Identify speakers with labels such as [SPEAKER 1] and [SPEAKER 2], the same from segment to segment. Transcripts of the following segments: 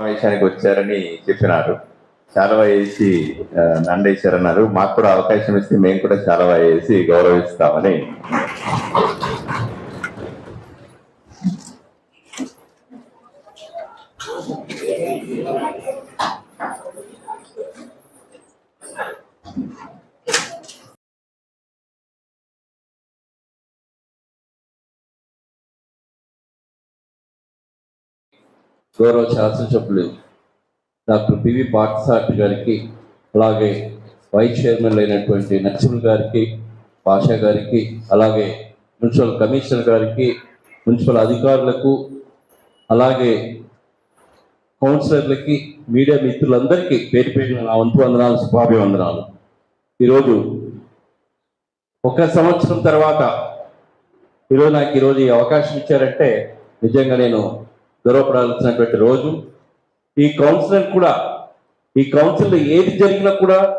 [SPEAKER 1] సమావేశానికి వచ్చారని చెప్పినారు. చాలా వేసి నండేశారన్నారు మాకు కూడా అవకాశం ఇస్తే మేము కూడా చాలా వేసి గౌరవిస్తామని.
[SPEAKER 2] గౌరవ శాసనసభ్యులు డాక్టర్ పివి పార్థసారథి గారికి అలాగే వైస్ చైర్మన్ అయినటువంటి నరసింహ గారికి పాషా గారికి అలాగే మున్సిపల్ కమిషనర్ గారికి మున్సిపల్ అధికారులకు అలాగే కౌన్సిలర్లకి మీడియా మిత్రులందరికీ పేరు పేరు నా వంతు వందనాలు శుభాభివందనాలు. ఈరోజు ఒక సంవత్సరం తర్వాత ఈరోజు నాకు ఈరోజు ఈ అవకాశం ఇచ్చారంటే నిజంగా నేను గర్వపడాల్సినటువంటి రోజు. ఈ కౌన్సిలర్ కూడా ఈ కౌన్సిల్ ఏది జరిగినా కూడా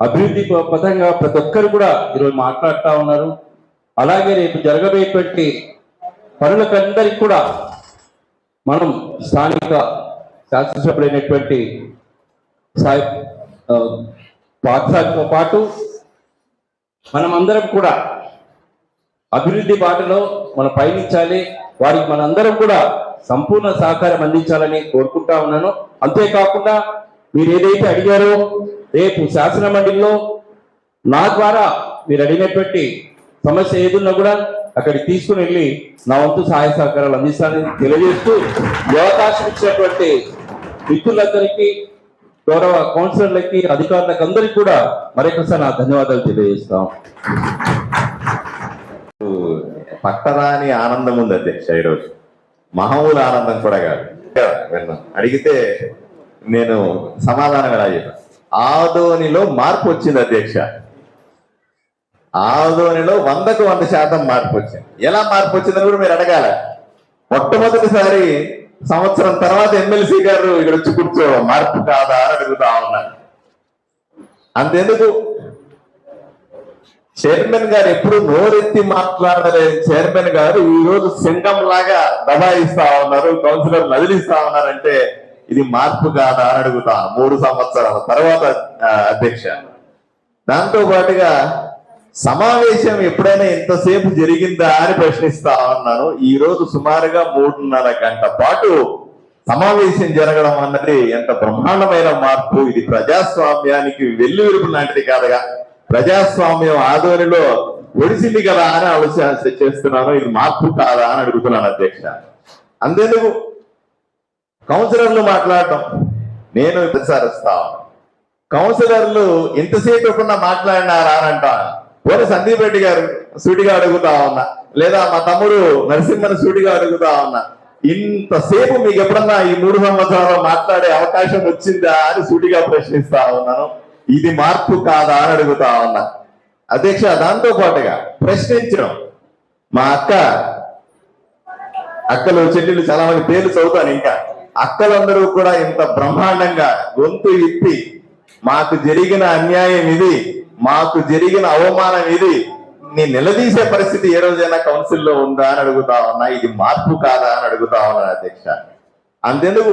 [SPEAKER 2] అభివృద్ధి ప- పథంగా ప్రతి ఒక్కరు కూడా ఈరోజు మాట్లాడుతూ ఉన్నారు. అలాగే రేపు జరగబోయేటువంటి పనులకందరికి కూడా మనం స్థానిక శాసనసభ్యులైనటువంటి సాయి ఆ, పాఠశాలతో పాటు మనమందరం కూడా అభివృద్ధి బాటలో మనం పయనించాలి. వారికి మనందరం కూడా సంపూర్ణ సహకారం అందించాలని కోరుకుంటా ఉన్నాను. అంతేకాకుండా మీరు ఏదైతే అడిగారో రేపు శాసన మండలిలో నా ద్వారా మీరు అడిగినటువంటి సమస్య ఏదున్నా కూడా అక్కడికి తీసుకుని వెళ్ళి నా వంతు సహాయ సహకారాలు అందిస్తానని తెలియజేస్తూ అవకాశం ఇచ్చినటువంటి మిత్రులందరికీ గౌరవ కౌన్సిలర్లకి అధికారులకు అందరికీ కూడా మరొకసారి నా ధన్యవాదాలు తెలియజేస్తాం.
[SPEAKER 1] పట్టరాని ఆనందం ఉంది అధ్యక్ష ఈరోజు. మహమూల ఆనందం కూడా కాదు. విన్నా. అడిగితే నేను సమాధానం ఎలా చెప్పాను ఆదోనిలో మార్పు వచ్చింది అధ్యక్ష. ఆదోనిలో వందకు వంద శాతం మార్పు వచ్చింది. ఎలా మార్పు వచ్చిందని కూడా మీరు అడగాల. మొట్టమొదటిసారి సంవత్సరం తర్వాత ఎమ్మెల్సీ గారు ఇక్కడ వచ్చి కూర్చో మార్పు కాదా అని అడుగుతా ఉన్నారు. అంతెందుకు? చైర్మన్ గారు ఎప్పుడు నోరెత్తి మాట్లాడలే చైర్మన్ గారు ఈ రోజు సింగం లాగా దబాయిస్తా ఉన్నారు కౌన్సిలర్ నదిలిస్తా ఉన్నారంటే ఇది మార్పు కాదా అని అడుగుతా మూడు సంవత్సరాల. తర్వాత అధ్యక్ష. దాంతో పాటుగా సమావేశం ఎప్పుడైనా ఎంతసేపు జరిగిందా అని ప్రశ్నిస్తా ఉన్నాను. ఈ రోజు సుమారుగా మూడున్నర గంట పాటు సమావేశం జరగడం అన్నది ఎంత బ్రహ్మాండమైన మార్పు. ఇది ప్రజాస్వామ్యానికి వెల్లువిరుపు లాంటిది కాదుగా. ప్రజాస్వామ్యం ఆధ్వర్యంలో ఒడిసింది కదా అని ఆలోచన చేస్తున్నాను. ఇది మార్పు కాదా అని అడుగుతున్నాను అధ్యక్ష. అంతేందుకు కౌన్సిలర్లు మాట్లాడటం నేను ప్రసారిస్తా కౌన్సిలర్లు ఇంతసేపు ఇవ్వకుండా మాట్లాడినారా అని అంటాను పోనీ సందీప్ రెడ్డి గారు సూటిగా అడుగుతా ఉన్నా. లేదా మా తమ్ముడు నరసింహన్ సూటిగా అడుగుతా ఉన్నా. ఇంతసేపు మీకు ఎప్పుడన్నా ఈ మూడు సంవత్సరాల్లో మాట్లాడే అవకాశం వచ్చిందా అని సూటిగా ప్రశ్నిస్తా ఉన్నాను. ఇది మార్పు కాదా అని అడుగుతా ఉన్నా. అధ్యక్ష దాంతో పాటుగా ప్రశ్నించడం. మా అక్క అక్కలు చెల్లెలు చాలా మంది పేర్లు చదువుతాను ఇంకా. అక్కలందరూ కూడా ఇంత బ్రహ్మాండంగా గొంతు ఇప్పి మాకు జరిగిన అన్యాయం ఇది మాకు జరిగిన అవమానం ఇది నీ నిలదీసే పరిస్థితి ఏ రోజైనా కౌన్సిల్లో ఉందా అని అడుగుతా ఉన్నా. ఇది మార్పు కాదా అని అడుగుతా ఉన్నా అధ్యక్ష. అంతెందుకు?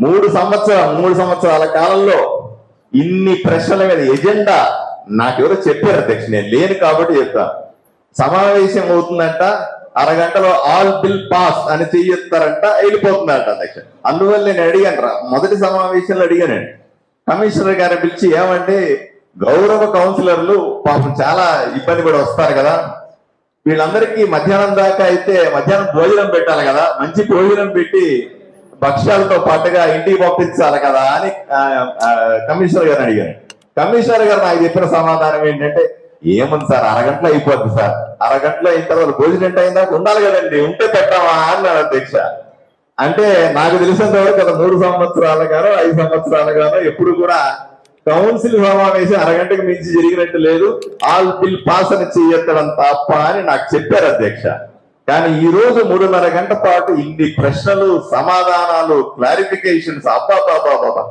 [SPEAKER 1] మూడు సంవత్సరం మూడు సంవత్సరాల కాలంలో ఇన్ని ప్రశ్నల మీద ఎజెండా నాకెవరో చెప్పారు అధ్యక్ష నేను లేను కాబట్టి చెప్తా. సమావేశం అవుతుందంట అరగంటలో ఆల్ బిల్ పాస్ అని చెయ్యిస్తారంట వెళ్ళిపోతుందంట అధ్యక్ష. అందువల్ల నేను అడిగాను రా మొదటి సమావేశంలో అడిగానండి కమిషనర్ గారిని పిలిచి ఏమంటే గౌరవ కౌన్సిలర్లు పాపం చాలా ఇబ్బంది పడి వస్తారు కదా. వీళ్ళందరికీ మధ్యాహ్నం దాకా అయితే మధ్యాహ్నం భోజనం పెట్టాలి కదా మంచి భోజనం పెట్టి భక్ష్యాలతో పాటుగా ఇంటికి పంపించాలి కదా అని కమిషనర్ గారిని అడిగాను. కమిషనర్ గారు నాకు చెప్పిన సమాధానం ఏంటంటే ఏముంది సార్ అరగంటలో అయిపోద్ది సార్. అరగంటలో అయిన తర్వాత భోజనం టైం దాకా ఉండాలి కదండి ఉంటే పెట్టామా? అన్నాడు అధ్యక్ష. అంటే నాకు తెలిసినంత వరకు గత మూడు సంవత్సరాల గానో ఐదు సంవత్సరాల గానో ఎప్పుడు కూడా కౌన్సిల్ సమావేశం అరగంటకు మించి జరిగినట్టు లేదు. ఆల్ బిల్ పాస్ అని తప్ప అని నాకు చెప్పారు అధ్యక్ష. కానీ ఈ రోజు మూడున్నర గంట పాటు ఇన్ని ప్రశ్నలు సమాధానాలు క్లారిఫికేషన్స్ అబ్బాబాబాబా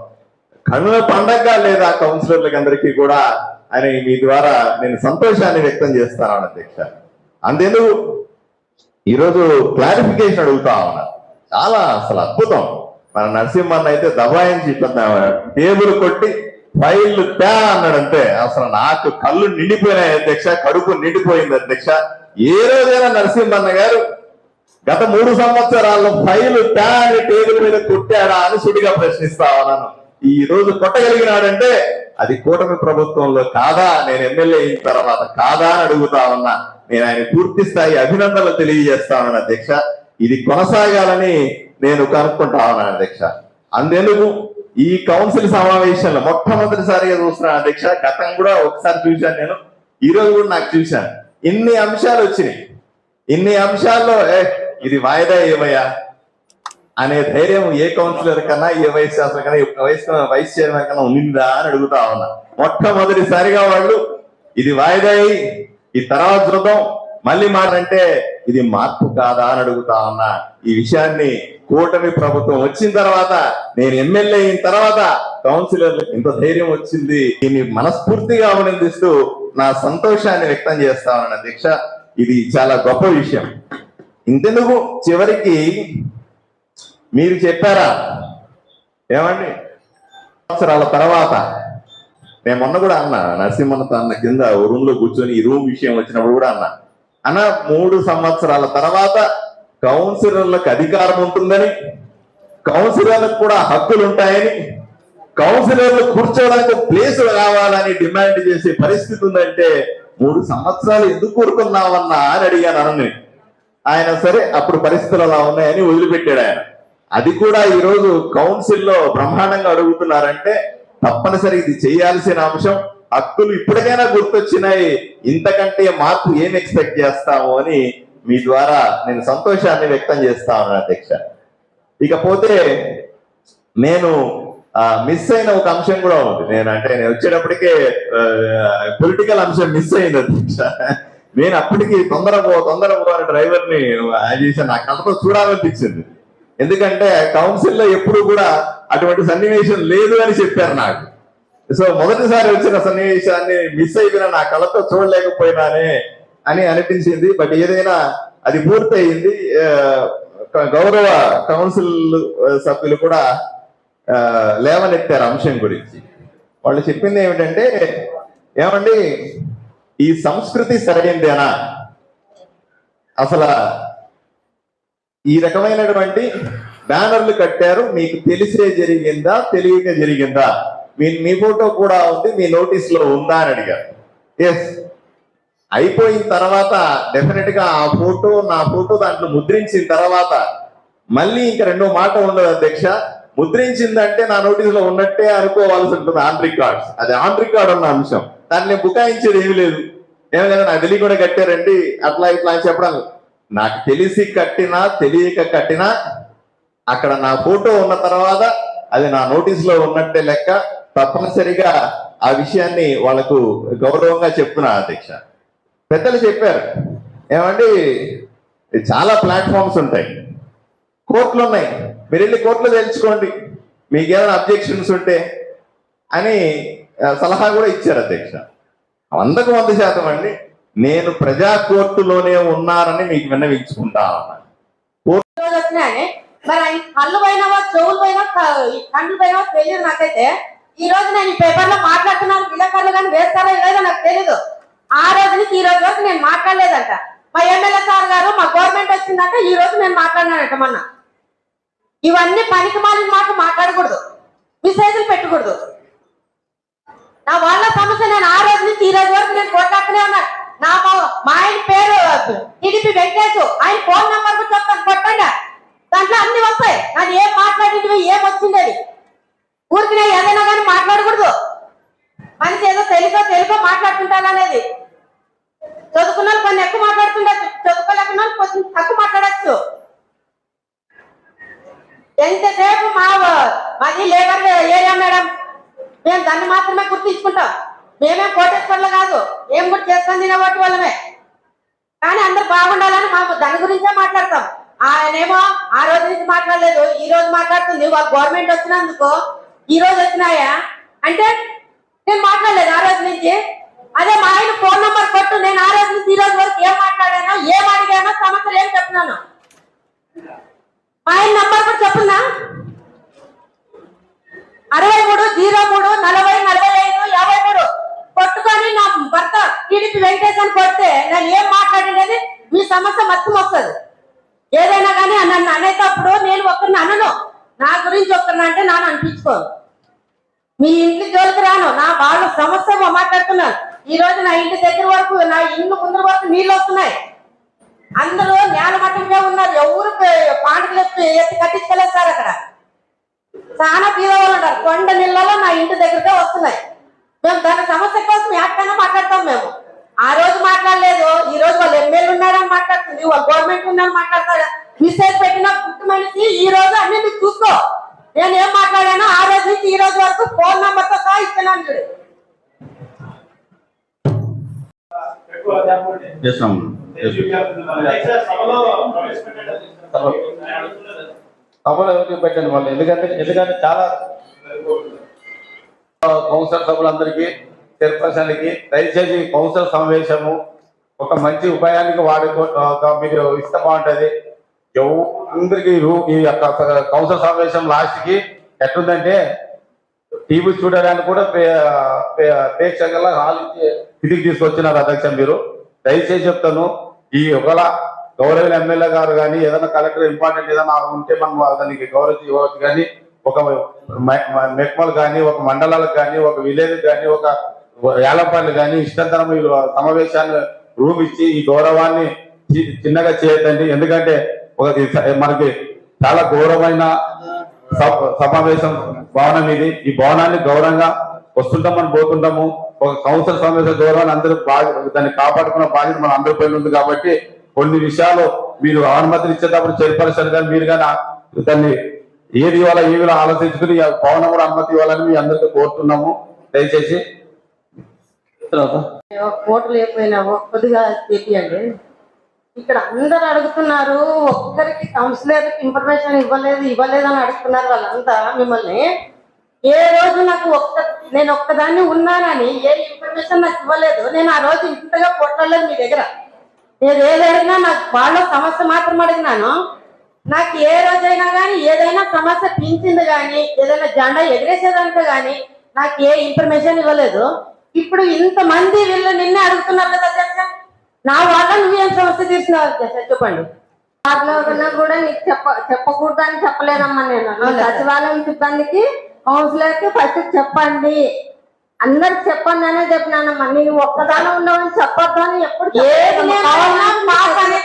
[SPEAKER 1] కనుల పండగ లేదా కౌన్సిలర్లకి అందరికీ కూడా అని మీ ద్వారా నేను సంతోషాన్ని వ్యక్తం చేస్తాను అధ్యక్ష. అందుకు ఈరోజు క్లారిఫికేషన్ అడుగుతా ఉన్నా. చాలా అసలు అద్భుతం. మన నరసింహన్న అయితే దబాయించి టేబుల్ కొట్టి ఫైల్ తే అన్నాడంటే అసలు నాకు కళ్ళు నిండిపోయినాయి అధ్యక్ష. కడుపు నిండిపోయింది అధ్యక్ష. ఏ రోజైనా నరసింహన్న గారు గత మూడు సంవత్సరాల్లో ఫైలు ప్యాన్ టేబుల్ మీద కొట్టాడా అని సుడిగా ప్రశ్నిస్తా ఉన్నాను. ఈ రోజు కొట్టగలిగినాడంటే అది కూటమి ప్రభుత్వంలో కాదా? నేను ఎమ్మెల్యే అయిన తర్వాత కాదా అని అడుగుతా ఉన్నా. నేను ఆయన పూర్తి స్థాయి అభినందనలు తెలియజేస్తా ఉన్నాను అధ్యక్ష. ఇది కొనసాగాలని నేను కనుక్కుంటా ఉన్నాను అధ్యక్ష. అందుకు ఈ కౌన్సిల్ సమావేశంలో మొట్టమొదటిసారిగా చూస్తున్నాను అధ్యక్ష. గతం కూడా ఒకసారి చూశాను నేను. ఈ రోజు కూడా నాకు చూశాను. ఇన్ని అంశాలు వచ్చినాయి. ఇన్ని అంశాల్లో ఏ ఇది వాయిదా ఏమయ్యా? అనే ధైర్యం ఏ కౌన్సిలర్ కన్నా ఏ వైస్ ఛాన్సలర్ కన్నా వైస్ వైస్ చైర్మన్ కన్నా ఉందా అని అడుగుతా ఉన్నా. మొట్టమొదటిసారిగా వాళ్ళు ఇది వాయిదా అయి ఈ తర్వాత చూద్దాం. మళ్ళీ మాటంటే ఇది మార్పు కాదా? అని అడుగుతా ఉన్నా. ఈ విషయాన్ని కూటమి ప్రభుత్వం వచ్చిన తర్వాత నేను ఎమ్మెల్యే అయిన తర్వాత కౌన్సిలర్లకు ఇంత ధైర్యం వచ్చింది. దీన్ని మనస్ఫూర్తిగా అభినందిస్తూ నా సంతోషాన్ని వ్యక్తం చేస్తా ఉన్నాను అధ్యక్ష ఇది చాలా గొప్ప విషయం. ఇంతెందుకు చివరికి మీరు చెప్పారా? ఏమండి? సంవత్సరాల తర్వాత నేను మొన్న కూడా అన్నా నరసింహన్నతో అన్న కింద రూమ్లో కూర్చొని ఈ రూమ్ విషయం వచ్చినప్పుడు కూడా అన్నా. అన్న మూడు సంవత్సరాల తర్వాత కౌన్సిలర్లకు అధికారం ఉంటుందని కౌన్సిలర్లకు కూడా హక్కులు ఉంటాయని కౌన్సిలర్లు కూర్చోవడానికి ప్లేస్ కావాలని డిమాండ్ చేసే పరిస్థితి ఉందంటే మూడు సంవత్సరాలు ఎందుకు కోరుకున్నావన్నా అని అడిగాను అనని ఆయన సరే అప్పుడు పరిస్థితులు అలా ఉన్నాయని వదిలిపెట్టాడు ఆయన. అది కూడా ఈరోజు కౌన్సిల్లో బ్రహ్మాండంగా అడుగుతున్నారంటే తప్పనిసరి ఇది చేయాల్సిన అంశం. హక్కులు ఇప్పటికైనా గుర్తొచ్చినాయి. ఇంతకంటే మార్పు ఏం ఎక్స్పెక్ట్ చేస్తాము అని మీ ద్వారా నేను సంతోషాన్ని వ్యక్తం చేస్తా ఉన్నాను అధ్యక్ష. ఇకపోతే నేను మిస్ అయిన ఒక అంశం కూడా ఉంది. నేను అంటే నేను వచ్చేటప్పటికే పొలిటికల్ అంశం మిస్ అయింది అధ్యక్ష. నేను అప్పటికి తొందర పో తొందర పో డ్రైవర్ని చేశాను. నాకు కళ్ళతో చూడాలనిపించింది. ఎందుకంటే కౌన్సిల్లో ఎప్పుడు కూడా అటువంటి సన్నివేశం లేదు అని చెప్పారు నాకు. సో మొదటిసారి వచ్చిన సన్నివేశాన్ని మిస్ అయిపోయినా నా కళ్ళతో చూడలేకపోయినానే అని అనిపించింది. బట్ ఏదైనా అది పూర్తయింది. గౌరవ కౌన్సిల్ సభ్యులు కూడా లేవనెత్తారు అంశం గురించి. వాళ్ళు చెప్పింది ఏమిటంటే ఏమండి ఈ సంస్కృతి సరైందేనా? అసలు ఈ రకమైనటువంటి బ్యానర్లు కట్టారు మీకు తెలిసే జరిగిందా తెలియక జరిగిందా? మీ మీ ఫోటో కూడా ఉంది మీ నోటీస్లో ఉందా అని అడిగారు. ఎస్ అయిపోయిన తర్వాత డెఫినెట్గా ఆ ఫోటో నా ఫోటో దాంట్లో ముద్రించిన తర్వాత మళ్ళీ ఇంకా రెండో మాట ఉండదు అధ్యక్ష. ముద్రించిందంటే నా నోటీస్లో ఉన్నట్టే అనుకోవాల్సి ఉంటుంది ఆన్ రికార్డ్స్ అది ఆన్ రికార్డ్ ఉన్న అంశం. దాన్ని నేను బుకాయించేది ఏమీ లేదు. ఏమో కదా నాకు తెలియ కూడా కట్టారండి. అట్లా ఇట్లా అని చెప్పడం నాకు తెలిసి కట్టినా తెలియక కట్టినా అక్కడ నా ఫోటో ఉన్న తర్వాత అది నా నోటీస్లో ఉన్నట్టే లెక్క తప్పనిసరిగా ఆ విషయాన్ని వాళ్ళకు గౌరవంగా చెప్తున్నా అధ్యక్ష. పెద్దలు చెప్పారు. ఏమండి చాలా ప్లాట్ఫామ్స్ ఉంటాయి. కోర్టులు ఉన్నాయి మీరు వెళ్ళి కోర్టులో తెలుసుకోండి. మీకు ఏమైనా అబ్జెక్షన్స్ ఉంటే అని సలహా కూడా ఇచ్చారు అధ్యక్ష. వందకు వంద శాతం అండి. నేను ప్రజా కోర్టులోనే ఉన్నానని మీకు విన్నవించుకుంటా
[SPEAKER 3] రోజు మరి ఆయన కళ్ళు పోయినావా చెవులు పైన కండ్లు తెలియదు నాకైతే. ఈ రోజు నేను పేపర్లో మాట్లాడుతున్నాను. విలేకరులు కానీ వేస్తారో లేదో నాకు తెలీదు. ఆ రోజు నుంచి ఈ రోజు వరకు నేను మాట్లాడలేదంట. మా ఎమ్మెల్యే సార్ గారు మా గవర్నమెంట్ వచ్చిందంట. ఈ రోజు నేను మాట్లాడినానంట మొన్న. ఇవన్నీ పనికి మాలిన మాట మాట్లాడకూడదు. మెసేజ్లు పెట్టకూడదు. నా వాళ్ళ సమస్య నేను ఆ రోజు నుంచి ఈ రోజు వరకు నేను కొట్టాకనే ఉన్నాను నా మా- మా ఆయన పేరు టీడీపీ వెంకటేష్. ఆయన ఫోన్ నంబర్ కూడా చెప్తాను కొట్టండి. దాంట్లో అన్ని వస్తాయి. నాకు ఏం మాట్లాడింది ఏం వచ్చింది అది ఊరికి నేను ఏదైనా కానీ మాట్లాడకూడదు. మనిషి ఏదో తెలుసో తెలుసో మాట్లాడుతుంటాననేది చదువుకున్న వాళ్ళు కొన్ని ఎక్కువ మాట్లాడుతుండొచ్చు. చదువుకోలేకున్న వాళ్ళు కొంచెం తక్కువ మాట్లాడచ్చు. ఎంతసేపు మా మాది లేబర్ ఏరియా మేడం. మేము దాన్ని మాత్రమే గుర్తించుకుంటాం. మేమే కోటేశ్వర్లు కాదు. ఏం కూడా చేస్తాం తినబట్టి వాళ్ళమే. కానీ అందరు బాగుండాలని మాకు దాని గురించే మాట్లాడతాం. ఆయనేమో ఆ రోజు నుంచి మాట్లాడలేదు ఈ రోజు మాట్లాడుతుంది. వాళ్ళ గవర్నమెంట్ వచ్చినందుకు ఈ రోజు వచ్చినాయా? అంటే నేను మాట్లాడలేదు ఆ రోజు నుంచి. అదే మా ఆయన ఫోన్ నంబర్ కొట్టు నేను ఆ రోజు నుంచి ఈ రోజు వరకు ఏం మాట్లాడానో ఏం అడిగానో సమస్యలు ఏం చెప్తున్నాను. ఆయన నంబర్ కూడా చెప్పున్నా. అరవై మూడు జీరో మూడు నలభై నలభై ఐదు యాభై మూడు. కొట్టుకొని నా భర్త టీడీపీ వెంకటేశ్వర కొడితే నేను ఏం మాట్లాడినది మీ సమస్య మొత్తం వస్తుంది. ఏదైనా కానీ నన్ను అనేటప్పుడు నేను ఒకరిని అనను. నా గురించి ఒకరిని అంటే నాన్న అనిపించుకోను మీ ఇంటి జోలికి రాను. నా వాళ్ళ సమస్య మాట్లాడుతున్నాను ఈ రోజు నా ఇంటి దగ్గర వరకు నా ఇల్లు ముందు వరకు నీళ్ళు వస్తున్నాయి. అందరూ నేల మట్టంగా ఉన్నారు. ఎవరు పాండలు ఎత్తి కట్టించలేదు సార్ అక్కడ. చాలా బీదవాళ్ళు ఉన్నారు. కొండ నీళ్ళలో నా ఇంటి దగ్గరకే వస్తున్నాయి. మేము దాని సమస్య కోసం ఎక్కడైనా మాట్లాడతాం మేము. ఆ రోజు మాట్లాడలేదు. ఈ రోజు వాళ్ళు ఎమ్మెల్యే ఉన్నారని మాట్లాడుతుంది. వాళ్ళు గవర్నమెంట్ ఉన్నారని మాట్లాడతారు. మిస్సేజ్ పెట్టిన పుట్టు మనిషి ఈ రోజు అన్ని మీకు చూసుకో. నేను ఏం మాట్లాడానో ఆ రోజు నుంచి ఈ రోజు వరకు ఫోన్ నంబర్తో సహా ఇస్తున్నాను చూడు.
[SPEAKER 2] చేస్తాం.
[SPEAKER 4] సభలో ఎవరికి పెట్టండి వాళ్ళు ఎందుకంటే ఎందుకంటే చాలా కౌన్సిలర్ సభ్యులందరికీ చైర్పర్సన్కి దయచేసి కౌన్సిలర్ సమావేశము ఒక మంచి ఉపాయానికి వాడుకో మీరు ఇస్తే బాగుంటది ఎవ- అందరికీ రూ- ఈ యొక్క కౌన్సిలర్ సమావేశం లాస్ట్కి ఎట్లుందంటే టీవీ చూడడానికి కూడా ప్రే- ప్రే- ప్రేక్షకుల హాల్ ఇదికి తీసుకొచ్చినారు అధ్యక్ష మీరు. దయచేసి చెప్తాను ఈ ఒకవేళ గౌరవ ఎమ్మెల్యే గారు కానీ ఏదైనా కలెక్టర్ ఇంపార్టెంట్ ఏదైనా ఉంటే మనం దానికి గౌరవ ఇవ్వచ్చు కానీ ఒక మ- మెక్మల్ కానీ ఒక మండలాలకు కానీ ఒక విలేజ్ కానీ ఒక ఏలపల్లి కానీ ఇష్టంతరం వీళ్ళు సమావేశాన్ని రూమ్ ఇచ్చి ఈ గౌరవాన్ని చి- చిన్నగా చేయదండి ఎందుకంటే ఒక మనకి చాలా గౌరవమైన సమావేశం భవనం ఇది ఈ భవనాన్ని గౌరవంగా వస్తుంటాం మనం పోతుంటాము. ఒక కౌన్సిల్ సమావేశ గౌరవాన్ని అందరూ బాగా దాన్ని కాపాడుకున్న బాధ్యత మన అందరి పైన ఉంది కాబట్టి కొన్ని విషయాలు మీరు అనుమతిని ఇచ్చేటప్పుడు చైర్పర్సన్ కానీ మీరు కానీ దాన్ని ఏది ఇవ్వాలో ఏ విధంగా ఆలోచించుకుని భవనం కూడా అనుమతి ఇవ్వాలని మీ అందరికీ కోరుతున్నాము. దయచేసి. తర్వాత.
[SPEAKER 3] కోట్లు లేకపోయినావు కొద్దిగా తెప్పియండి ఇక్కడ అందరు అడుగుతున్నారు ఒక్కరికి కౌన్సిలర్కి ఇన్ఫర్మేషన్ ఇవ్వలేదు ఇవ్వలేదు అని అడుగుతున్నారు వాళ్ళంతా మిమ్మల్ని. ఏ రోజు నాకు ఒక్క నేను ఒక్కదాన్ని ఉన్నానని ఏ ఇన్ఫర్మేషన్ నాకు ఇవ్వలేదు నేను ఆ రోజు ఇంతగా కొట్టలేదు మీ దగ్గర. నేను ఏదైనా నాకు వాళ్ళ సమస్య మాత్రం అడిగినాను. నాకు ఏ రోజైనా కానీ ఏదైనా సమస్య పెంచింది కానీ ఏదైనా జెండా ఎగిరేసేదంటే కానీ నాకు ఏ ఇన్ఫర్మేషన్ ఇవ్వలేదు. ఇప్పుడు ఇంతమంది వీళ్ళు నిన్నే అడుగుతున్నారు కదా అధ్యక్ష నా వల్ల నువ్వేం సమస్య అధ్యక్ష చెప్పండి.
[SPEAKER 5] వాటిలో కన్నా కూడా నీకు చెప్ప చెప్పకూడదు అని చెప్పలేదమ్మా నేను? సచివాలయం సిబ్బందికి కౌన్సిలర్కి ఫస్ట్ చెప్పండి. అందరికి చెప్పండి అనే చెప్పినానమ్మా. నేను ఒక్కదాని ఉండవని చెప్పొద్దు అని ఎప్పుడు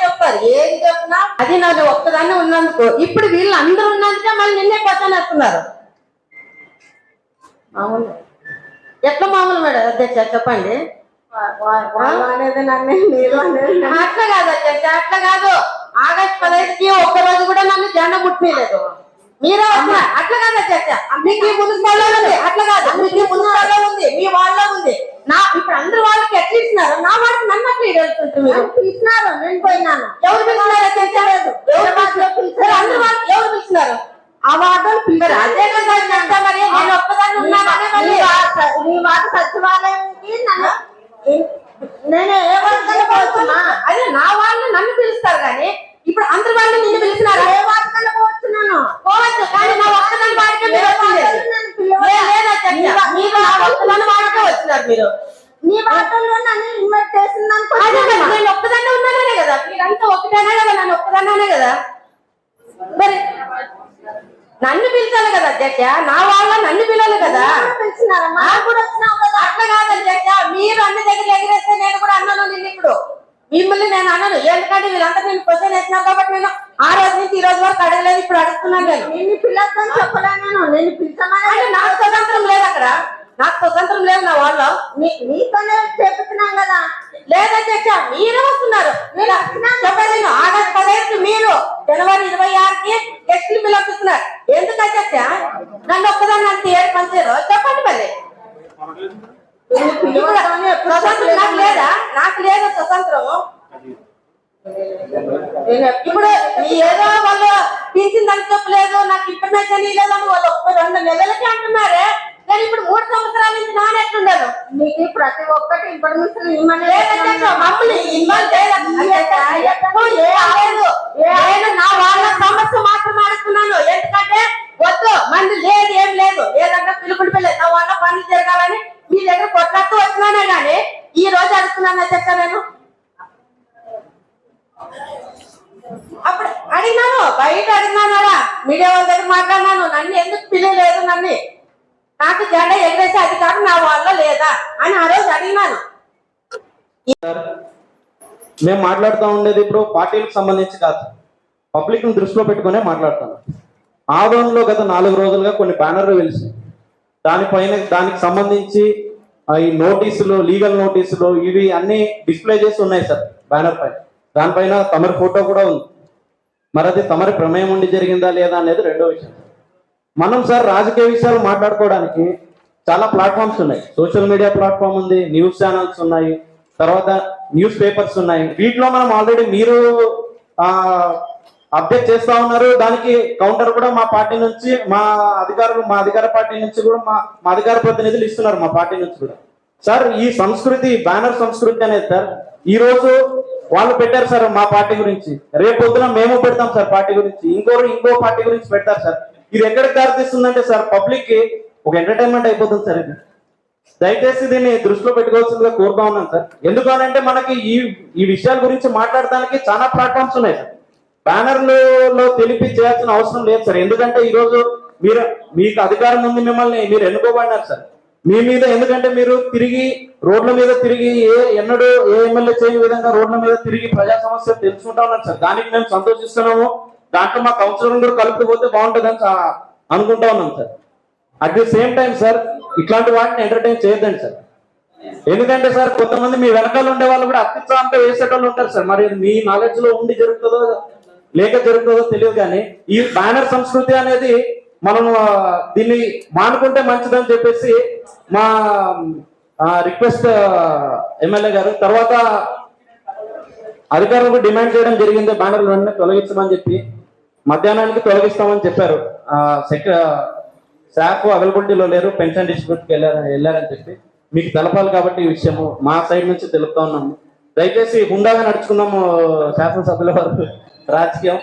[SPEAKER 3] చెప్తారు ఏది చెప్పినా అది నాది ఒక్కదాన్ని ఉన్నందుకు. ఇప్పుడు వీళ్ళు అందరూ ఉన్నందుకే మళ్ళీ నిన్నే క్వశ్చన్ వేస్తున్నారు.
[SPEAKER 5] అవును.
[SPEAKER 3] ఎట్లా మామూలు మేడం? అధ్యక్ష చెప్పండి. అట్లా కాదు అధ్యక్ష అట్లా కాదు. ఆగస్ట్ పదహైదుకి ఒక్క రోజు కూడా నన్ను జెండా ముట్టలేదు. మీరే వస్తున్నారు. అట్లా కాదు అధ్యక్ష మీకు మున్సిపాల్లో ఉంది. అట్లా కాదు. మీకు మున్సిపాల్లో ఉంది. మీ వాళ్ళ ఉంది. నా ఇప్పుడు అందరు వాళ్ళకి ఎట్లా ఇచ్చినారు నా వాళ్ళకి నన్ను అట్లా ఇడుతుంటారు మీరు.
[SPEAKER 5] పిలిచినారు నేను పోయినాను.
[SPEAKER 3] ఎవరు పిలిచినారు అధ్యక్ష ఎవరు పిలిచారు? అందరు వాళ్ళు ఎవరు పిలిచినారు?
[SPEAKER 5] ఆ వార్డులు
[SPEAKER 3] మరి అదే కదా మరి నేను ఒక్కదాన్ని ఉన్నాననే మళ్ళీ
[SPEAKER 5] నీ వార్డు సచివాలయంకి నన్ను నేను ఏ పోతున్నా?
[SPEAKER 3] అదే నా వాళ్ళు నన్ను పిలుస్తారు కానీ ఇప్పుడు అందరు వాళ్ళు నిన్ను పిలిచినారు
[SPEAKER 5] ఏ వార్డుకన్నా పోతున్నాను?
[SPEAKER 3] పోవచ్చు కానీ నా ఒక్కదాని వాడికే మీరు ఒక్కదాని వాడికే వచ్చినారు మీరు.
[SPEAKER 5] నీ వార్డులో నన్ను ఇన్వైట్ చేసిందని
[SPEAKER 3] అదే కదా, నేను ఒక్కదాన్నే ఉన్నానే కదా. మీరంతా ఒక్కదానే కదా నన్ను ఒక్కదాన్నే కదా? మరి నన్ను పిలిచాలి కదా అధ్యక్ష? నా వాళ్ళ నన్ను పిలవాలి కదా? అట్లా కాదు అధ్యక్ష. మీరు అన్ని దగ్గర ఎగిరేస్తే నేను కూడా అన్నాను నిన్ను ఇప్పుడు. మిమ్మల్ని నేను అన్నాను. ఎందుకంటే వీళ్ళంతా నేను క్వశ్చన్ వేసినారు కాబట్టి నేను ఆ రోజు నుంచి ఈ రోజు వరకు అడగలేదు ఇప్పుడు అడుగుతున్నాను నేను.
[SPEAKER 5] నిన్ను పిల్లొద్దని చెప్పలే నేను. నేను
[SPEAKER 3] నాకు స్వతంత్రం లేదు అక్కడ. నాకు స్వతంత్రం లేదు నా వాళ్ళు
[SPEAKER 5] నీతోనే చెప్తున్నాం కదా.
[SPEAKER 3] లేదు అధ్యక్ష మీరే వస్తున్నారు. చెప్పండి ఆగస్ట్ పదహైదు మీరు. జనవరి ఇరవై ఆరుకి గెస్ట్లు పిలుస్తున్నారు ఎందుకు అధ్యక్ష నన్ను ఒక్కదాన్ని అంత ఏడు పంచారు చెప్పండి ఇప్పుడు స్వతంత్రం నాకు లేదా? నాకు లేదా స్వతంత్రం? ఇప్పుడు ఏదో వాళ్ళు పింఛన్ చెప్పలేదు నాకు ఇన్ఫర్మేషన్ ఇవ్వలేదని వాళ్ళు ఒక్క రెండు నెలలకి అంటున్నారే. కానీ ఇప్పుడు మూడు సంవత్సరాల నుంచి నాన్న ఎట్లుండదు
[SPEAKER 5] మీకు ప్రతి ఒక్కటి ఇప్పటి
[SPEAKER 3] నుంచి మమ్మల్ని ఇన్వాల్వ్ నా వాళ్ళ సమస్య మాత్రం అడుగుతున్నాను ఎందుకంటే వద్దు మంది లేదు ఏం లేదు. ఏదంటే పిలుపుడు పిల్లలు. నా వాళ్ళ పని జరగాలని మీ దగ్గర కొట్లాడుతూ వచ్చినానే కానీ ఈ రోజు అడుగుతున్నాను చెప్తా నేను. అప్పుడు అడిగినాను బయట అడిగినాను మీడియా వాళ్ళ దగ్గర మాట్లాడినాను. నన్ను ఎందుకు పిలియలేదు నన్ను? నాకు జెండా ఎగరేసే అధికారం నా వాళ్ళ లేదా అని ఆ రోజు అడిగినాను.
[SPEAKER 6] మేము మాట్లాడుతూ ఉండేది ఇప్పుడు పార్టీలకు సంబంధించి కాదు. పబ్లిక్ను దృష్టిలో పెట్టుకునే మాట్లాడుతాను. ఆదోళనలో గత నాలుగు రోజులుగా కొన్ని బ్యానర్లు వెలిసి దానిపైన దానికి సంబంధించి ఈ నోటీసులు లీగల్ నోటీసులు ఇవి అన్ని డిస్ప్లే చేసి ఉన్నాయి సార్ బ్యానర్ పైన. దానిపైన తమరి ఫోటో కూడా ఉంది. మరి అది తమరి ప్రమేయం ఉండి జరిగిందా లేదా అనేది రెండో విషయం. మనం సార్ రాజకీయ విషయాలు మాట్లాడుకోవడానికి చాలా ప్లాట్ఫామ్స్ ఉన్నాయి. సోషల్ మీడియా ప్లాట్ఫామ్ ఉంది న్యూస్ ఛానల్స్ ఉన్నాయి తర్వాత న్యూస్ పేపర్స్ ఉన్నాయి. వీటిలో మనం ఆల్రెడీ మీరు అప్డేట్ చేస్తా ఉన్నారు. దానికి కౌంటర్ కూడా మా పార్టీ నుంచి మా అధికారులు మా అధికార పార్టీ నుంచి కూడా మా మా అధికార ప్రతినిధులు ఇస్తున్నారు మా పార్టీ నుంచి కూడా. సార్ ఈ సంస్కృతి బ్యానర్ సంస్కృతి అనేది సార్ ఈ రోజు వాళ్ళు పెట్టారు సార్ మా పార్టీ గురించి. రేపు పొద్దున మేము పెడతాం సార్ పార్టీ గురించి. ఇంకోరు ఇంకో పార్టీ గురించి పెడతారు సార్. ఇది ఎక్కడికి దారితీస్తుందంటే సార్ పబ్లిక్కి ఒక ఎంటర్టైన్మెంట్ అయిపోతుంది సార్ ఇది. దయచేసి దీన్ని దృష్టిలో పెట్టుకోవాల్సిందిగా కోరుతా ఉన్నాను సార్. ఎందుకనంటే మనకి ఈ ఈ విషయాల గురించి మాట్లాడడానికి చాలా ప్లాట్ఫామ్స్ ఉన్నాయి సార్. బ్యానర్లలో తెలిపి చేయాల్సిన అవసరం లేదు సార్. ఎందుకంటే ఈరోజు మీరు మీకు అధికారం ఉంది మిమ్మల్ని మీరు ఎన్నుకోబడినారు సార్. మీ మీద ఎందుకంటే మీరు తిరిగి రోడ్ల మీద తిరిగి ఏ ఎన్నడూ ఏ ఎమ్మెల్యే చేయని విధంగా రోడ్ల మీద తిరిగి ప్రజా సమస్యలు తెలుసుకుంటా ఉన్నారు సార్. దానికి మేము సంతోషిస్తున్నాము. దాంట్లో మా కౌన్సిలర్ కూడా కలుపుకుపోతే బాగుంటుందని అనుకుంటా ఉన్నాం sir. At the same time sir ఇట్లాంటి వాటిని ఎంటర్టైన్ చేయొద్దండి సార్. ఎందుకంటే సార్ కొంతమంది మీ వెనకాల ఉండే వాళ్ళు కూడా అత్యుత్సాహంతో వేసేటోళ్ళు ఉంటారు సార్. మరి మీ నాలెడ్జ్లో ఉండి జరుగుతుందో లేక జరుగుతుందో తెలియదు కానీ ఈ బ్యానర్ సంస్కృతి అనేది మనం దీన్ని మానుకుంటే మంచిదని చెప్పేసి మా రిక్వెస్ట్ ఎమ్మెల్యే గారు తర్వాత అధికారులకు డిమాండ్ చేయడం జరిగింది. బ్యానర్లు వెంటనే తొలగించమని చెప్పి మధ్యాహ్నానికి తొలగిస్తామని చెప్పారు. స్టాఫ్ అవైలబిలిటీలో లేరు పెన్షన్ డిస్ట్రిబ్యూట్కి వెళ్ళారు వెళ్ళారని చెప్పి మీకు తెలపాలి కాబట్టి ఈ విషయము మా సైడ్ నుంచి తెలుపుతా ఉన్నాము. దయచేసి హుందాగా నడుచుకుందాము శాసనసభ్యుల వారు. రాజకీయం.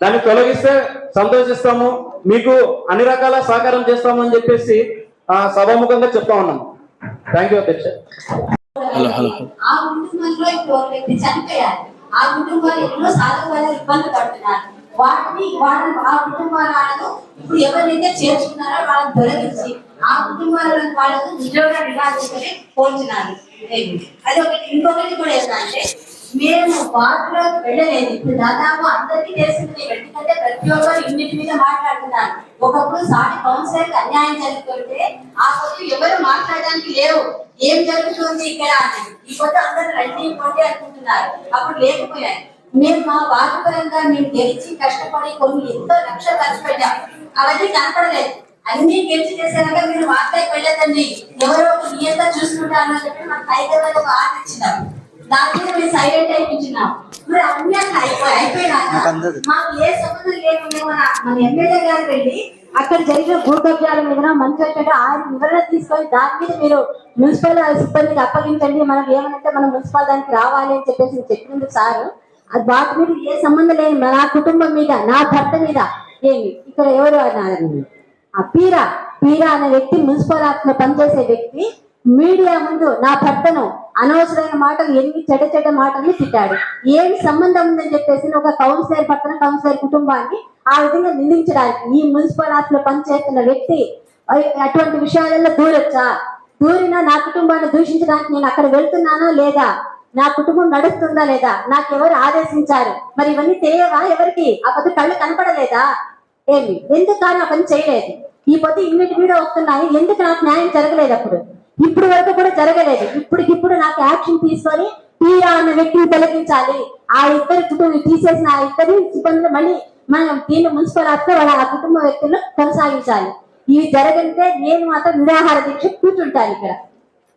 [SPEAKER 6] దాన్ని తొలగిస్తే సంతోషిస్తాము మీకు అన్ని రకాల సహకారం చేస్తామని చెప్పేసి ఆ, సభాముఖంగా చెప్తా ఉన్నాము థ్యాంక్ యూ అధ్యక్ష.
[SPEAKER 7] ఆ కుటుంబంలో ఇప్పుడు ఒక వ్యక్తి చనిపోయారు ఆ కుటుంబాలు ఎన్నో సాధకమైన ఇబ్బంది పడుతున్నారు. వాటిని వాళ్ళని ఆ కుటుంబాలను ఇప్పుడు ఎవరైతే చేర్చుకున్నారో వాళ్ళని తొలగించి ఆ కుటుంబాలను వాళ్ళకు నిజంగా నిరాశించని పోల్చినారు. అది ఒకటి ఇంకొకటి కూడా ఏంటంటే మేము వాటిలో వెళ్ళలేదు. ఇప్పుడు దాదాపు అందరికీ తెలిసింది ఎందుకంటే ప్రతి ఒక్కరు ఇన్నిటి మీద మాట్లాడుతున్నారు. ఒకప్పుడు సాటి కౌన్సిలర్కి అన్యాయం జరుగుతుంటే ఆ కొద్ది ఎవరు మాట్లాడడానికి లేవు. ఏం జరుగుతుంది ఇక్కడ అని. ఈ కొత్త అందరూ రండి పోటీ అనుకుంటున్నారు. అప్పుడు లేకపోయాయి మేము మా వార్డు పరంగా మేము గెలిచి కష్టపడి కొన్ని ఎంతో లక్షలు ఖర్చు పెట్టాం అవన్నీ కనపడలేదు. అన్ని గెలిచి చేశాక మీరు వార్తకి వెళ్ళదండి ఎవరో ఒక నియంత చూసుకుంటారు అని చెప్పి మనకు హైదరాబాద్ ఒక ఆర్డర్ ఇచ్చినారు దాని మీద మేము సైలెంట్ అయిపించినాం మరి అన్ని అట్లా అయిపోయి అయిపోయినాక మాకు ఏ సంబంధం లేకుండా మన మన ఎమ్మెల్యే గారు వెళ్ళి అక్కడ జరిగిన భూ కబ్జాల మీద మంచి వచ్చాడు ఆయన వివరణ తీసుకొని దాని మీద మీరు మున్సిపల్ సిబ్బందికి అప్పగించండి. మనం ఏమనంటే మనం మున్సిపల్ దానికి రావాలి అని చెప్పేసి చెప్పినందుకు సార్. అది వాటి మీద ఏ సంబంధం లేదు నా కుటుంబం మీద నా భర్త మీద ఏమి? ఇక్కడ ఎవరు అన్నారు ఆ పీరా పీరా అనే వ్యక్తి మున్సిపల్ ఆఫీస్లో పనిచేసే వ్యక్తి మీడియా ముందు నా భర్తను అనవసరమైన మాటలు ఎన్ని చెడ్డ చెడ్డ మాటలు తిట్టాడు. ఏమి సంబంధం ఉందని చెప్పేసి ఒక కౌన్సిలర్ పక్కన కౌన్సిలర్ కుటుంబాన్ని ఆ విధంగా నిందించడానికి ఈ మున్సిపల్ ఆఫీస్లో పనిచేస్తున్న వ్యక్తి అటువంటి విషయాలలో దూరొచ్చా? దూరిన నా కుటుంబాన్ని దూషించడానికి నేను అక్కడ వెళ్తున్నానా లేదా? నా కుటుంబం నడుస్తుందా లేదా? నాకు ఎవరు ఆదేశించారు? మరి ఇవన్నీ తెలియవా ఎవరికి? ఆ పొద్దు కళ్ళు కనపడలేదా? ఏమి? ఎందుకు కానీ ఆ పని చేయలేదు? ఈ పొద్దు ఇన్నిటి మీద వస్తున్నాయి. ఎందుకు నాకు న్యాయం జరగలేదు అప్పుడు? ఇప్పుడు వరకు కూడా జరగలేదు. ఇప్పటికిప్పుడు నాకు యాక్షన్ తీసుకొని పీరా అన్న వ్యక్తిని తొలగించాలి ఆ ఇద్దరు కుటుంబం తీసేసిన ఆ ఇద్దరు సిబ్బందులు మళ్ళీ మనం దీన్ని మున్సిపల్ ఆఫీస్ వాళ్ళ ఆ కుటుంబ వ్యక్తులను కొనసాగించాలి. ఇవి జరగంటే నేను మాత్రం నిరాహార దీక్ష కూర్చుంటాను ఇక్కడ.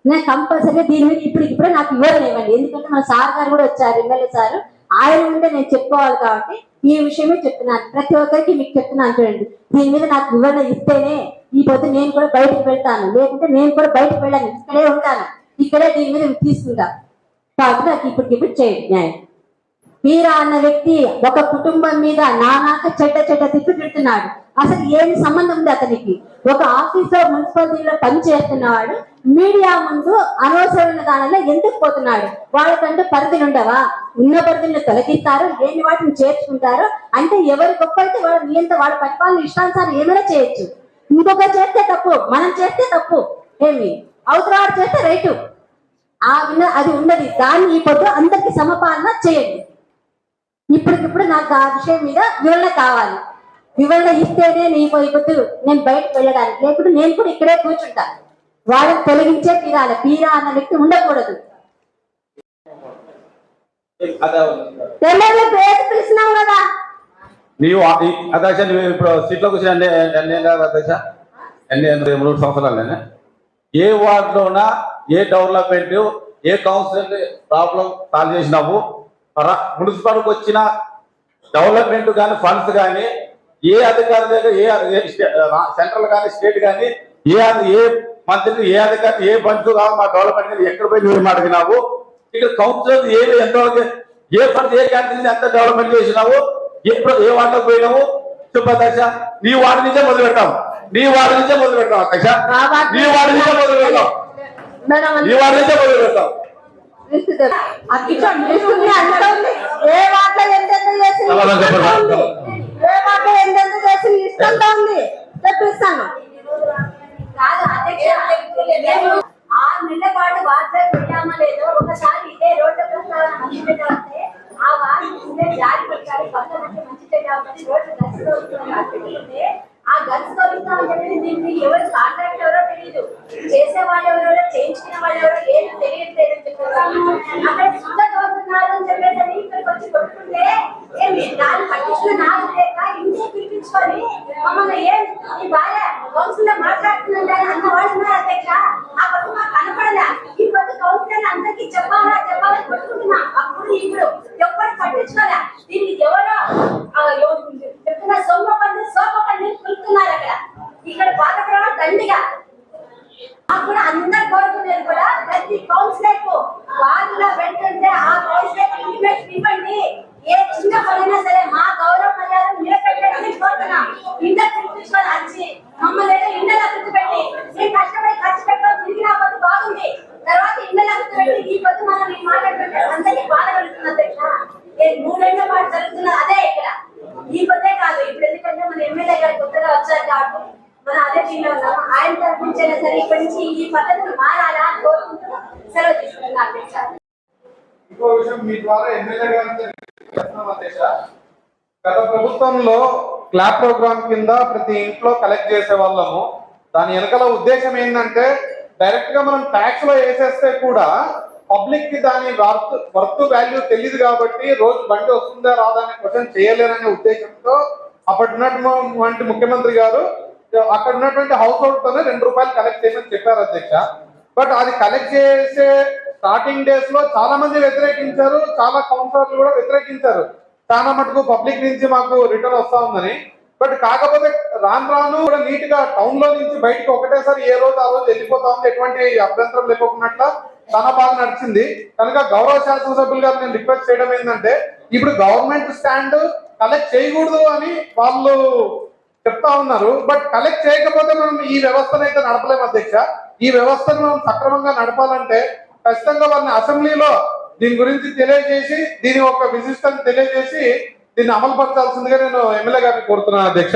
[SPEAKER 7] నేను కంపల్సరీ దీని మీద ఇప్పుడు ఇప్పుడు నాకు వివరణ ఇవ్వండి. ఎందుకంటే మన సార్ గారు కూడా వచ్చారు ఎమ్మెల్యే సార్. ఆయన ఉంటే నేను చెప్పుకోవాలి కాబట్టి ఈ విషయమే చెప్తున్నాను. ప్రతి ఒక్కరికి మీకు చెప్తున్నాను చూడండి. దీని మీద నాకు వివరణ ఇస్తేనే ఈ పొద్దు నేను కూడా బయటకు వెళ్తాను. లేకుంటే నేను కూడా బయటకు వెళ్ళాను. ఇక్కడే ఉంటాను. ఇక్కడే దీని మీద తీసుకుంటాను కాబట్టి నాకు ఇప్పటికిప్పుడు చేయండి. న్యాయం. వీరా అన్న వ్యక్తి ఒక కుటుంబం మీద నానాక చెడ్డ చెడ్డ తిట్టు పెడుతున్నాడు అసలు ఏమి సంబంధం ఉంది అతనికి? ఒక ఆఫీస్లో మున్సిపాలిటీలో పని చేస్తున్నవాడు
[SPEAKER 5] మీడియా ముందు అనవసరమైన దానిలో ఎందుకు పోతున్నాడు? వాళ్ళకంటే పరిధులు ఉండవా? ఉన్న పరిధులను తొలగిస్తారు లేని వాటిని చేర్చుకుంటారు. అంటే ఎవరి గొప్ప అయితే వాడు వీళ్ళతో వాళ్ళ పరిపాలన ఇష్టానుసారం ఏమైనా చేయొచ్చు. ఇంకొక చేస్తే తప్పు మనం చేస్తే తప్పు. ఏమి? అవతల వాడు చేస్తే రైటు. ఆ అది ఉన్నది. దాన్ని ఈ పొద్దు అందరికి సమపాలన చేయండి. ఇప్పటికిప్పుడు నాకు ఆ విషయం మీద వివరణ కావాలి. వివరణ ఇస్తేనే నీ ఇప్పుడు నేను బయటకు వెళ్ళడానికి. లేకుంటే నేను కూడా ఇక్కడే కూర్చుంటా. వాళ్ళని తొలగించే తీరాలి పీరా అన్న వ్యక్తి ఉండకూడదు.
[SPEAKER 4] అదే
[SPEAKER 5] ఎమ్మెల్యే పేరు పిలిచినాం కదా?
[SPEAKER 4] నీవు అధ్యక్ష నువ్వు ఇప్పుడు సీట్లో కూర్చుని ఎన్ని ఎన్ని అధ్యక్ష ఎన్ని ఎనిమిది మూడు సంవత్సరాలు ఏ వార్డులోనా ఏ డెవలప్మెంట్ ఏ కౌన్సిల్ ప్రాబ్లం సాల్వ్ చేసినావు? మున్సిపాలిటీకి వచ్చిన డెవలప్మెంట్ కానీ ఫండ్స్ కానీ ఏ అధికారి దగ్గర ఏ సెంట్రల్ కానీ స్టేట్ కానీ ఏ ఏ మంత్రికి ఏ అధికారి ఏ ఫండ్స్ కావాలి మా డెవలప్మెంట్ కానీ ఎక్కడ పోయి నువ్వు అడిగినావు? ఇక్కడ కౌన్సిలర్ ఏ ఎంతవరకు ఏ ఫండ్స్ ఏ క్యాంటీన్ ఎంత డెవలప్మెంట్ చేసినావు? ప్ర- ఏ వార్డులకు పోయినావు? చెప్పు అధ్యక్ష నీ వార్డు నుంచే మొదలు పెడతాం. నీ వార్డు నుంచే మొదలు పెడతాం అధ్యక్ష. నీ వార్డు నుంచే మొదలు పెడతాం. నీ వార్డు నుంచే మొదలు పెడతాం.
[SPEAKER 5] ఏ వాటిలో ఎంతెంత చేసి ఏ వాటిలో ఎంతెంత చేసి ఉంది తెప్పిస్తాను
[SPEAKER 7] కాదు ఆరు నెలల పాటు వార్తలు పెట్టామా లేదో ఒకసారి ఇదే ఆ వార్త జారి పెట్టాలి పక్కన మంచి చెడ్డ అవుతుంది. రోడ్డు ఆ గన్స్ తొలుస్తామని చెప్పి దీన్ని ఎవరు కాంట్రాక్ట్ ఎవరో తెలియదు చేసే వాళ్ళు ఎవరో చేయించుకునే వాళ్ళు ఎవరో ఏం తెలియట్లేదు అని చెప్పారు అక్కడ శుద్ధ తోలుతున్నారు అని చెప్పేసి ఇక్కడికి వచ్చి కొట్టుకుంటే ఏమి దాన్ని పట్టించుకున్న నాకు లేక ఇంటికి పిలిపించుకొని మమ్మల్ని ఏం ఈ భార్య కౌన్సిలర్ మాట్లాడుతుందని అన్న వాళ్ళు ఉన్నారు అధ్యక్ష. ఆ పట్టు మాకు కనపడదా ఈ పొద్దు కౌన్సిలర్ అందరికీ చెప్పాలా చెప్పాలని కొట్టుకుంటున్నా. అప్పుడు ఇప్పుడు ఎవరు పట్టించుకోలే దీనికి ఎవరో ఆ, ఎవ- చెప్తున్న సొమ్మ పండు సోమ పండు కులుతున్నారు అక్కడ ఇక్కడ పాత ప్రమాణం దండిగా మాకు కూడా అందరు కోరుకునేది కూడా ప్రతి కౌన్సిలర్కు వారిలో వెంటనే ఆ కౌన్సిలర్ ఇన్ఫర్మేషన్ ఇవ్వండి ఏ చిన్న పనైనా సరే మా గౌరవ మర్యాద నిలబెట్టండి కోరుతున్నాం ఇంటర్ పిలిపించుకొని వచ్చి మమ్మల్ని ఏదో ఇండల గుర్తు పెట్టి మేము కష్టపడి ఖర్చు పెట్టడం తిరిగిన పొద్దు బాగుంది తర్వాత ఇండల గుర్తు పెట్టి ఈ పొద్దు మనం ఈ మాట్లాడుతుంటే అందరికీ బాధ కలుగుతుంది అధ్యక్ష ఏ మూడేళ్ళ పాటు జరుగుతున్న అదే ఇక్కడ. ఈ పొద్దే కాదు ఇప్పుడు ఎందుకంటే మన ఎమ్మెల్యే గారు కొత్తగా వచ్చారు కాబట్టి మనం అదే ఫీల్ ఉన్నాం ఆయన తరఫు నుంచి అయినా సరే ఇప్పటి నుంచి ఈ పద్ధతులు మారాలా అని కోరుకుంటూ సెలవు తీసుకుంటున్నాను అధ్యక్ష.
[SPEAKER 8] ఇంకో విషయం మీ ద్వారా ఎమ్మెల్యే గారితో గత ప్రభుత్వంలో క్లాప్ ప్రోగ్రామ్ కింద ప్రతి ఇంట్లో కలెక్ట్ చేసే వాళ్ళము. దాని వెనకల ఉద్దేశం ఏంటంటే డైరెక్ట్గా మనం ట్యాక్స్లో వేసేస్తే కూడా పబ్లిక్కి దాని వర్త్ వర్త్ వాల్యూ తెలియదు కాబట్టి రోజు బండి వస్తుందా రాదా అనే క్వశ్చన్ చేయలేరనే ఉద్దేశంతో అప్పటి ఉన్నటువంటి ముఖ్యమంత్రి గారు అక్కడ ఉన్నటువంటి హౌస్ హోల్డ్ తోనే రెండు రూపాయలు కలెక్ట్ చేయమని చెప్పారు అధ్యక్ష. బట్ అది కలెక్ట్ చేసే స్టార్టింగ్ డేస్లో చాలా మంది వ్యతిరేకించారు చాలా కౌన్సిలర్లు కూడా వ్యతిరేకించారు. చాలా మటుకు పబ్లిక్ నుంచి మాకు రిటర్న్ వస్తా ఉందని. బట్ కాకపోతే రాను రాను కూడా నీట్గా టౌన్లో నుంచి బయటకు ఒకటేసారి ఏ రోజు ఆ రోజు వెళ్ళిపోతా ఉంది ఎటువంటి అభ్యంతరం లేకోకున్నట్ల చాలా బాగా నడిచింది. కనుక గౌరవ శాసనసభ్యులు గారు నేను రిక్వెస్ట్ చేయడం ఏంటంటే ఇప్పుడు గవర్నమెంట్ స్టాండ్ కలెక్ట్ చేయకూడదు అని వాళ్ళు చెప్తా ఉన్నారు. బట్ కలెక్ట్ చేయకపోతే మనం ఈ వ్యవస్థను అయితే నడపలేము అధ్యక్ష. ఈ వ్యవస్థను మనం సక్రమంగా నడపాలంటే ఖచ్చితంగా వాళ్ళని అసెంబ్లీలో దీని గురించి తెలియజేసి దీని యొక్క విశిష్టతను తెలియజేసి దీన్ని అమలు పరచాల్సిందిగా నేను ఎమ్మెల్యే గారిని కోరుతున్నాను అధ్యక్ష.